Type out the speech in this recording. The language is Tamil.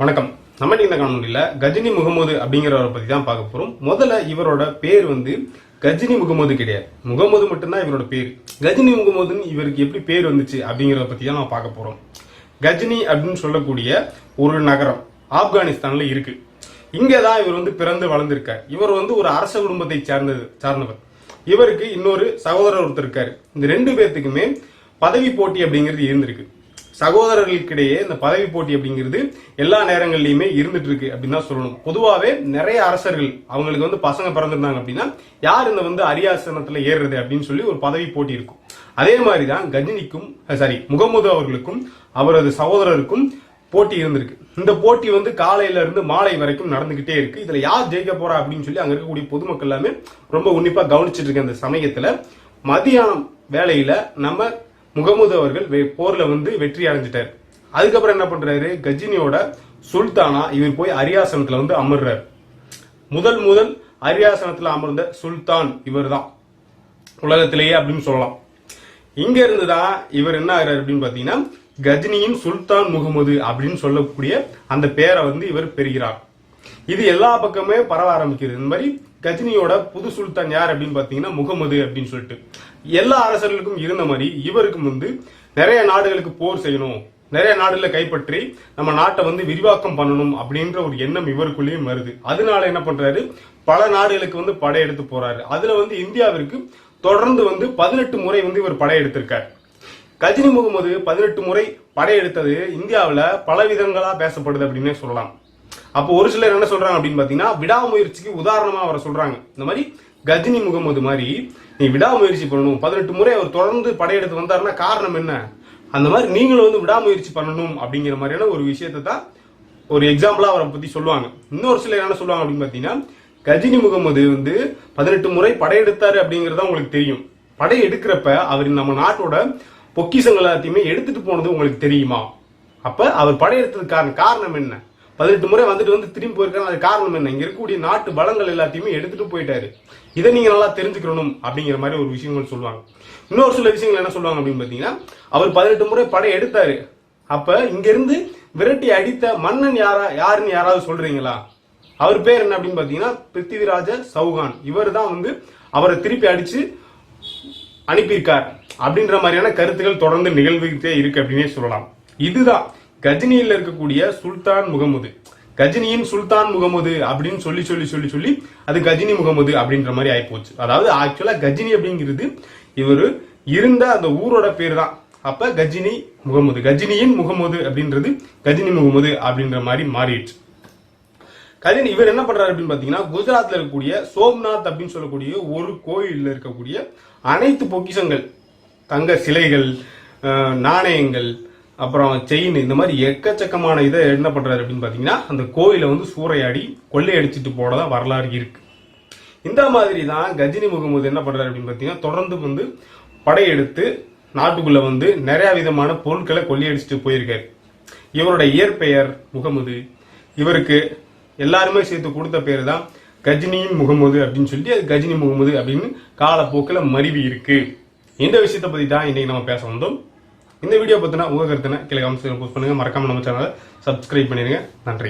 வணக்கம். நம்ம இந்த காணொலியில் கஜினி முகமது அப்படிங்கிறவரை பத்தி தான் பார்க்க போறோம். முதல்ல இவரோட பேர் வந்து கஜினி முகமது கிடையாது. முகமது மட்டும்தான் இவரோட பேர். கஜினி முகமதுன்னு இவருக்கு எப்படி பேர் வந்துச்சு அப்படிங்கிறத பத்தி தான் நம்ம பார்க்க போறோம். கஜினி அப்படின்னு சொல்லக்கூடிய ஒரு நகரம் ஆப்கானிஸ்தான்ல இருக்கு. இங்கே தான் இவர் வந்து பிறந்து வளர்ந்திருக்கார். இவர் வந்து ஒரு அரச குடும்பத்தை சார்ந்தது சார்ந்தவர். இவருக்கு இன்னொரு சகோதரர் ஒருத்தர் இருக்காரு. இந்த ரெண்டு பேர்த்துக்குமே பதவி போட்டி அப்படிங்கிறது இருந்திருக்கு. சகோதரர்களுக்கிடையே இந்த பதவி போட்டி அப்படிங்கிறது எல்லா நேரங்கள்லையுமே இருந்துட்டு இருக்கு அப்படின்னு தான் சொல்லணும். பொதுவாகவே நிறைய அரசர்கள் அவங்களுக்கு வந்து பசங்க பிறந்திருந்தாங்க அப்படின்னா யார் இந்த வந்து அரியாசனத்தில் ஏறுறது அப்படின்னு சொல்லி ஒரு பதவி போட்டி இருக்கும். அதே மாதிரி தான் கஜினிக்கும் சாரி முகமது அவர்களுக்கும் அவரது சகோதரருக்கும் போட்டி இருந்திருக்கு. இந்த போட்டி வந்து காலையில இருந்து மாலை வரைக்கும் நடந்துகிட்டே இருக்கு. இதுல யார் ஜெயிக்க போறா அப்படின்னு சொல்லி அங்க இருக்கக்கூடிய பொதுமக்கள் எல்லாமே ரொம்ப உன்னிப்பா கவனிச்சிட்டு இருக்க அந்த சமயத்துல மதியானம் வேலையில நம்ம முகமது அவர்கள் வெ- போர்ல வந்து வெற்றி அடைஞ்சிட்டார். அதுக்கப்புறம் என்ன பண்றாரு? கஜினியோட சுல்தானா இவர் போய் அரியாசனத்துல வந்து அமர்றாரு. முதல் முதல் அரியாசனத்துல அமர்ந்த சுல்தான் இவர்தான். உலகத்திலேயே அப்படின்னு சொல்லலாம். இங்க இருந்துதான் இவர் என்ன ஆகிறார் அப்படின்னு பாத்தீங்கன்னா கஜினியின் சுல்தான் முகமது அப்படின்னு சொல்லக்கூடிய அந்த பேரை வந்து இவர் பெறுகிறார். இது எல்லா பக்கமே பரவ ஆரம்பிக்குது. இந்த மாதிரி கஜினியோட புது சுல்தான் யார் அப்படின்னு பாத்தீங்கன்னா முகமது அப்படின்னு சொல்லிட்டு. எல்லா அரசர்களுக்கும் இருந்த மாதிரி இவருக்கும் வந்து நிறைய நாடுகளுக்கு போர் செய்யணும் நிறைய நாடுகளை கைப்பற்றி நம்ம நாட்டை வந்து விரிவாக்கம் பண்ணணும் அப்படின்ற ஒரு எண்ணம் இவருக்குள்ளேயும் வருது. அதனால என்ன பண்றாரு? பல நாடுகளுக்கு வந்து படையெடுத்து போறாரு. அதுல வந்து இந்தியாவிற்கு தொடர்ந்து வந்து பதினெட்டு முறை வந்து இவர் படையெடுத்திருக்கார். கஜினி முகமது பதினெட்டு முறை படையெடுத்தது இந்தியாவில் பல விதங்களா பேசப்படுது அப்படின்னே சொல்லலாம். அப்போ ஒரு சிலர் என்ன சொல்றாங்க அப்படின்னு பாத்தீங்கன்னா விடாமுயற்சிக்கு உதாரணமா அவரை சொல்றாங்க. இந்த மாதிரி கஜினி முகமது மாதிரி நீ விடாமுயற்சி பண்ணணும். பதினெட்டு முறை அவர் தொடர்ந்து படையெடுத்து வந்தாருன்னா காரணம் என்ன? அந்த மாதிரி நீங்களும் வந்து விடாமுயற்சி பண்ணணும் அப்படிங்கிற மாதிரியான ஒரு விஷயத்தை தான் ஒரு எக்ஸாம்பிளா அவரை பத்தி சொல்லுவாங்க. இன்னொரு சிலர் என்ன சொல்லுவாங்க அப்படின்னு பாத்தீங்கன்னா கஜினி முகமது வந்து பதினெட்டு முறை படையெடுத்தாரு அப்படிங்கறது உங்களுக்கு தெரியும். படை எடுக்கிறப்ப அவர் நம்ம நாட்டோட பொக்கிசங்கள் எல்லாத்தையுமே எடுத்துட்டு போனது உங்களுக்கு தெரியுமா? அப்ப அவர் படையெடுத்ததுக்கு காரணம் காரணம் என்ன? பதினெட்டு முறை வந்துட்டு வந்து திரும்பி போயிருக்காங்க அது காரணம் என்ன? இங்க இருக்கக்கூடிய நாட்டு பலங்கள் எல்லாத்தையுமே எடுத்துட்டு போயிட்டாரு. இதை நீங்க நல்லா தெரிஞ்சுக்கணும் அப்படிங்கிற மாதிரி ஒரு விஷயங்கள் சொல்லுவாங்க. இன்னொரு சில விஷயங்கள் என்ன சொல்லுவாங்க அப்படின்னு பாத்தீங்கன்னா அவர் பதினெட்டு முறை படை எடுத்தாரு. அப்ப இங்க இருந்து விரட்டி அடித்த மன்னன் யாரா யாருன்னு யாராவது சொல்றீங்களா? அவர் பேர் என்ன அப்படின்னு பாத்தீங்கன்னா பிருத்திவிராஜ சௌகான். இவர் தான் வந்து அவரை திருப்பி அடிச்சு அனுப்பியிருக்கார். அப்படின்ற மாதிரியான கருத்துக்கள் தொடர்ந்து நிகழ்வுகிட்டே இருக்கு அப்படின்னே சொல்லலாம். இதுதான். கஜினியில் இருக்கக்கூடிய சுல்தான் முகமது. கஜினியின் சுல்தான் முகமது அப்படின்னு சொல்லி சொல்லி சொல்லி சொல்லி அது கஜினி முகமது அப்படின்ற மாதிரி ஆயிப்போச்சு. அதாவது ஆக்சுவலா கஜினி அப்படிங்கிறது இவர் இருந்த அந்த ஊரோட பேர் தான் அப்ப கஜினி முகமது கஜினியின் முகமது அப்படின்றது கஜினி முகமது அப்படின்ற மாதிரி மாறிடுச்சு. கஜினி இவர் என்ன பண்றாரு அப்படின்னு பாத்தீங்கன்னா குஜராத்ல இருக்கக்கூடிய சோம்நாத் அப்படின்னு சொல்லக்கூடிய ஒரு கோயில்ல இருக்கக்கூடிய அனைத்து பொக்கிஷங்கள் தங்க சிலைகள் நாணயங்கள் அப்புறம் செயின் இந்த மாதிரி எக்கச்சக்கமான இதை என்ன பண்றாரு அப்படின்னு பாத்தீங்கன்னா அந்த கோயிலை வந்து சூறையாடி கொள்ளையடிச்சிட்டு போனதா வரலாறு இருக்கு. இந்த மாதிரி தான் கஜினி முகமது என்ன பண்றாரு அப்படின்னு பாத்தீங்கன்னா தொடர்ந்து வந்து படையெடுத்து நாட்டுக்குள்ள வந்து நிறைய விதமான பொருட்களை கொள்ளையடிச்சிட்டு போயிருக்காரு. இவரோட இயற்பெயர் முகமது. இவருக்கு எல்லாருமே சேர்த்து கொடுத்த பேர் தான் கஜினியின் முகமது அப்படின்னு சொல்லி அது கஜினி முகமது அப்படின்னு காலப்போக்கில் மருவி இருக்கு. இந்த விஷயத்தை பத்தி தான் இன்னைக்கு நம்ம பேச வந்தோம். இந்த வீடியோ பார்த்தீங்கன்னா உங்கள் கருத்துனா கீழே கமெண்ட்ஸ் போஸ்ட் பண்ணுங்கள் மறக்காமல் நம்ம சேனலை சப்ஸ்கிரைப் பண்ணிடுங்க நன்றி.